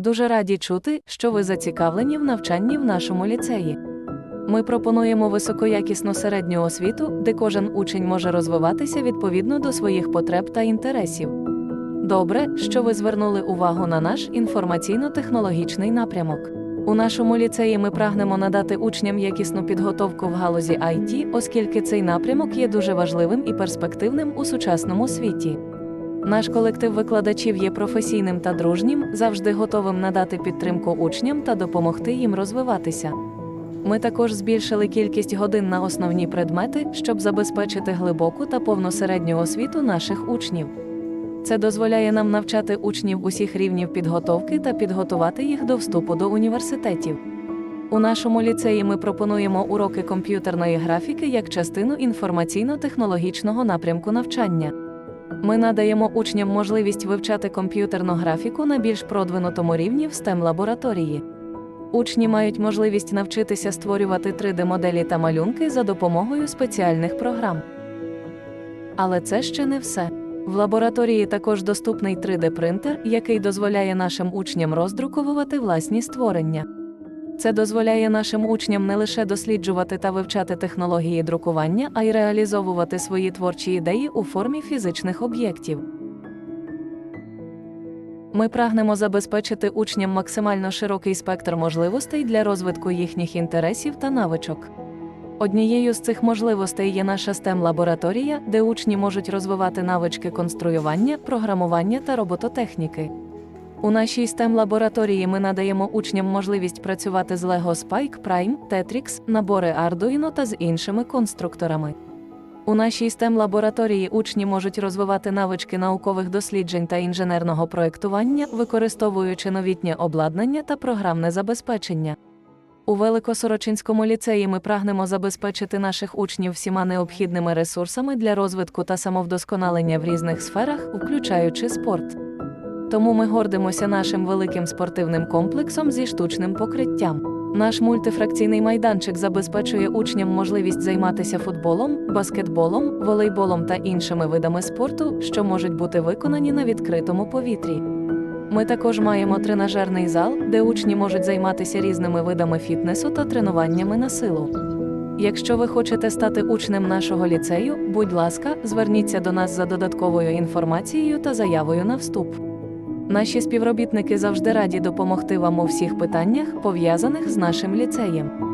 Дуже раді чути, що ви зацікавлені в навчанні в нашому ліцеї. Ми пропонуємо високоякісну середню освіту, де кожен учень може розвиватися відповідно до своїх потреб та інтересів. Добре, що ви звернули увагу на наш інформаційно-технологічний напрямок. У нашому ліцеї ми прагнемо надати учням якісну підготовку в галузі IT, оскільки цей напрямок є дуже важливим і перспективним у сучасному світі. Наш колектив викладачів є професійним та дружнім, завжди готовим надати підтримку учням та допомогти їм розвиватися. Ми також збільшили кількість годин на основні предмети, щоб забезпечити глибоку та повну середню освіту наших учнів. Це дозволяє нам навчати учнів усіх рівнів підготовки та підготувати їх до вступу до університетів. У нашому ліцеї ми пропонуємо уроки комп'ютерної графіки як частину інформаційно-технологічного напрямку навчання. Ми надаємо учням можливість вивчати комп'ютерну графіку на більш продвинутому рівні в STEM лабораторії. Учні мають можливість навчитися створювати 3D-моделі та малюнки за допомогою спеціальних програм. Але це ще не все. В лабораторії також доступний 3D-принтер, який дозволяє нашим учням роздруковувати власні створення. Це дозволяє нашим учням не лише досліджувати та вивчати технології друкування, а й реалізовувати свої творчі ідеї у формі фізичних об'єктів. Ми прагнемо забезпечити учням максимально широкий спектр можливостей для розвитку їхніх інтересів та навичок. Однією з цих можливостей є наша stem лабораторія де учні можуть розвивати навички конструювання, програмування та робототехніки. У нашій stem лабораторії ми надаємо учням можливість працювати з Lego Spike Prime, Tetrix, набори Arduino та з іншими конструкторами. У нашій stem лабораторії учні можуть розвивати навички наукових досліджень та інженерного проєктування, використовуючи новітнє обладнання та програмне забезпечення. У Великосорочинському ліцеї ми прагнемо забезпечити наших учнів всіма необхідними ресурсами для розвитку та самовдосконалення в різних сферах, включаючи спорт. Тому ми гордимося нашим великим спортивним комплексом зі штучним покриттям. Наш мультифракційний майданчик забезпечує учням можливість займатися футболом, баскетболом, волейболом та іншими видами спорту, що можуть бути виконані на відкритому повітрі. Ми також маємо тренажерний зал, де учні можуть займатися різними видами фітнесу та тренуваннями на силу. Якщо ви хочете стати учнем нашого ліцею, будь ласка, зверніться до нас за додатковою інформацією та заявою на вступ. Наші співробітники завжди раді допомогти вам у всіх питаннях, пов'язаних з нашим ліцеєм.